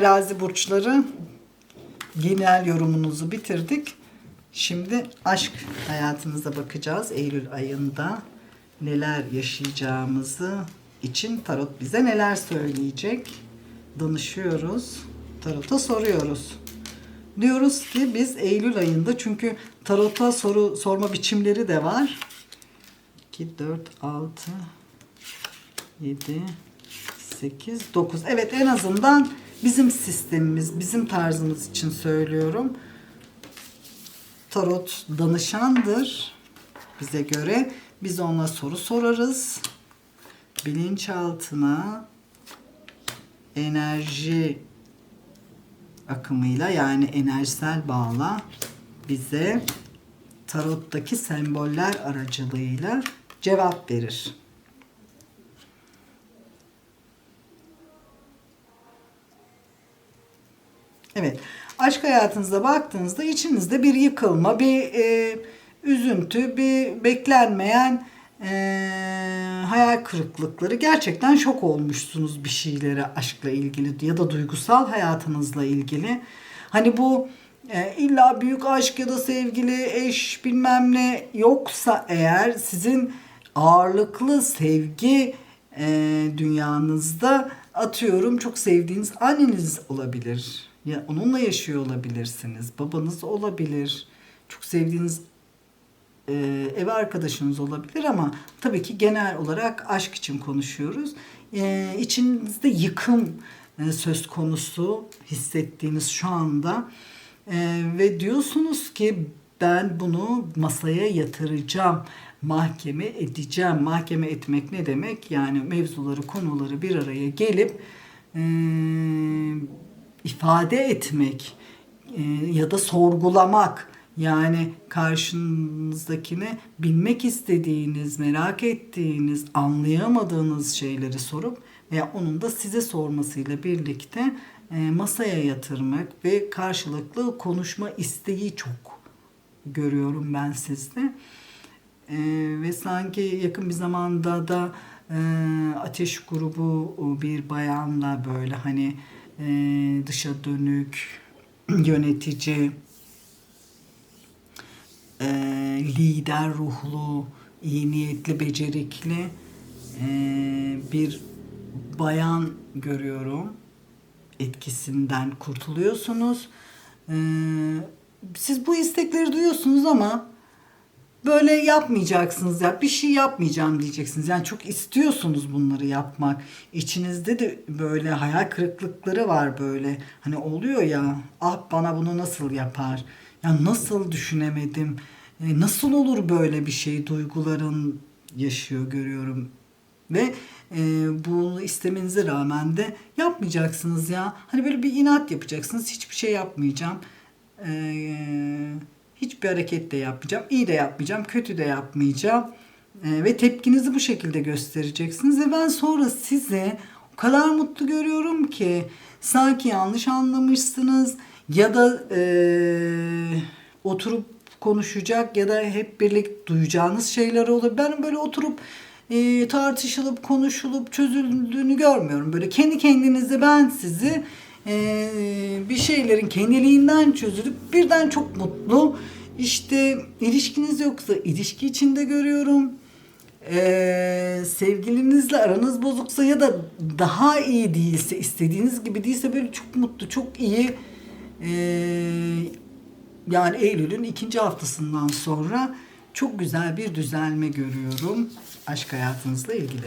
terazi burçları genel yorumunuzu bitirdik. Şimdi aşk hayatınıza bakacağız. Eylül ayında neler yaşayacağımızı için tarot bize neler söyleyecek? Danışıyoruz. Tarota soruyoruz. Diyoruz ki biz Eylül ayında çünkü tarota soru sorma biçimleri de var. 2, 4, 6, 7, 8, 9. Evet en azından bizim sistemimiz, bizim tarzımız için söylüyorum. Tarot danışandır bize göre. Biz ona soru sorarız. Bilinçaltına enerji akımıyla yani enerjisel bağla bize tarottaki semboller aracılığıyla cevap verir. Evet. Aşk hayatınıza baktığınızda içinizde bir yıkılma, bir e, üzüntü, bir beklenmeyen e, hayal kırıklıkları. Gerçekten şok olmuşsunuz bir şeylere aşkla ilgili ya da duygusal hayatınızla ilgili. Hani bu e, illa büyük aşk ya da sevgili, eş bilmem ne yoksa eğer sizin ağırlıklı sevgi e, dünyanızda atıyorum çok sevdiğiniz anneniz olabilir. Ya onunla yaşıyor olabilirsiniz. Babanız olabilir. Çok sevdiğiniz e, ev arkadaşınız olabilir ama tabii ki genel olarak aşk için konuşuyoruz. E, içinizde yıkım e, söz konusu hissettiğiniz şu anda E, ve diyorsunuz ki ben bunu masaya yatıracağım, mahkeme edeceğim. Mahkeme etmek ne demek? Yani mevzuları, konuları bir araya gelip e, ifade etmek e, ya da sorgulamak yani karşınızdakine bilmek istediğiniz, merak ettiğiniz, anlayamadığınız şeyleri sorup veya onun da size sormasıyla birlikte e, masaya yatırmak ve karşılıklı konuşma isteği çok görüyorum ben sizde. E, ve sanki yakın bir zamanda da e, ateş grubu bir bayanla böyle hani e, dışa dönük, yönetici, e, lider ruhlu, iyi niyetli, becerikli e, bir bayan görüyorum. Etkisinden kurtuluyorsunuz. Siz bu istekleri duyuyorsunuz ama böyle yapmayacaksınız ya bir şey yapmayacağım diyeceksiniz. Yani çok istiyorsunuz bunları yapmak. İçinizde de böyle hayal kırıklıkları var böyle. Hani oluyor ya ah bana bunu nasıl yapar? Ya nasıl düşünemedim? E, nasıl olur böyle bir şey duyguların yaşıyor görüyorum. Ve e, bunu istemenize rağmen de yapmayacaksınız ya. Hani böyle bir inat yapacaksınız. Hiçbir şey yapmayacağım. Eee Hiçbir hareket de yapmayacağım. iyi de yapmayacağım. Kötü de yapmayacağım. E, ve tepkinizi bu şekilde göstereceksiniz. Ve ben sonra sizi o kadar mutlu görüyorum ki sanki yanlış anlamışsınız ya da e, oturup konuşacak ya da hep birlikte duyacağınız şeyler olur. Ben böyle oturup e, tartışılıp konuşulup çözüldüğünü görmüyorum. Böyle kendi kendinize ben sizi bir şeylerin kendiliğinden çözülüp birden çok mutlu işte ilişkiniz yoksa ilişki içinde görüyorum. Ee, sevgilinizle aranız bozuksa ya da daha iyi değilse istediğiniz gibi değilse böyle çok mutlu çok iyi ee, yani Eylül'ün ikinci haftasından sonra çok güzel bir düzelme görüyorum aşk hayatınızla ilgili.